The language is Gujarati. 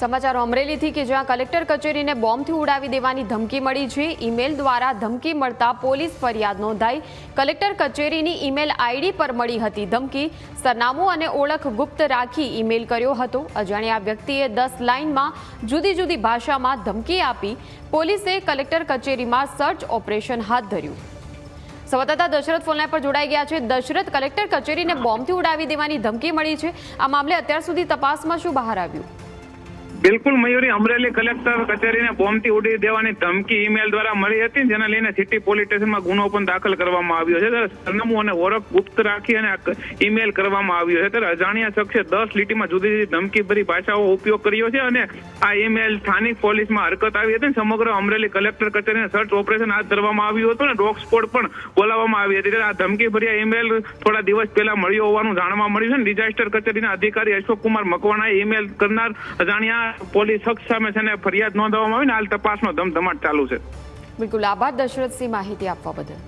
સમાચારો અમરેલીથી કે જ્યાં કલેક્ટર કચેરીને બોમ્બથી ઉડાવી દેવાની ધમકી મળી છે. ઈમેલ દ્વારા ધમકી મળતા પોલીસ ફરિયાદ નોંધાઈ. કલેક્ટર કચેરીની ઈમેલ આઈડી પર મળી હતી ધમકી. સરનામું અને ઓળખ ગુપ્ત રાખી ઈમેલ કર્યો હતો. અજાણ્યા વ્યક્તિએ દસ લાઇનમાં જુદી જુદી ભાષામાં ધમકી આપી. પોલીસે કલેક્ટર કચેરીમાં સર્ચ ઓપરેશન હાથ ધર્યું. સંવાદદાતા દશરથ ફોનલાઈન પર જોડાઈ ગયા છે. દશરથ, કલેક્ટર કચેરીને બોમ્બથી ઉડાવી દેવાની ધમકી મળી છે. આ મામલે અત્યાર સુધી તપાસમાં શું બહાર આવ્યું? બિલકુલ મયુરી, અમરેલી કલેક્ટર કચેરીને બોમ્બથી ઉડી દેવાની ધમકી ઈમેલ દ્વારા મળી હતી, જેને લઈને સિટી પોલીસ સ્ટેશનમાં ગુનો પણ દાખલ કરવામાં આવ્યો છે. ત્યારે સરનામું અને ઓળખ ગુપ્ત રાખી અને ઈમેલ કરવામાં આવ્યો છે. ત્યારે અજાણ્યા શખ્સે દસ લીટીમાં જુદી જુદી ધમકીભરી ભાષાઓ ઉપયોગ કર્યો છે અને આ ઈમેલ સ્થાનિક પોલીસમાં હરકત આવી હતી સમગ્ર અમરેલી કલેક્ટર કચેરીને સર્ચ ઓપરેશન હાથ ધરવામાં આવ્યું હતું અને ડોગ પણ બોલાવવામાં આવી હતી. ત્યારે આ ધમકીભર્યા ઈમેલ થોડા દિવસ પહેલા મળ્યો હોવાનું જાણવા મળ્યું છે. ડિઝાસ્ટર કચેરીના અધિકારી અશોક કુમાર મકવાણાએ ઈમેલ કરનાર અજાણ્યા પોલીસ શખ્સ સામે છે ને ફરિયાદ નોંધવામાં આવી ને, હાલ તપાસનો ધમધમાટ ચાલુ છે. બિલકુલ આભાર દશરથસિંહ માહિતી આપવા બદલ.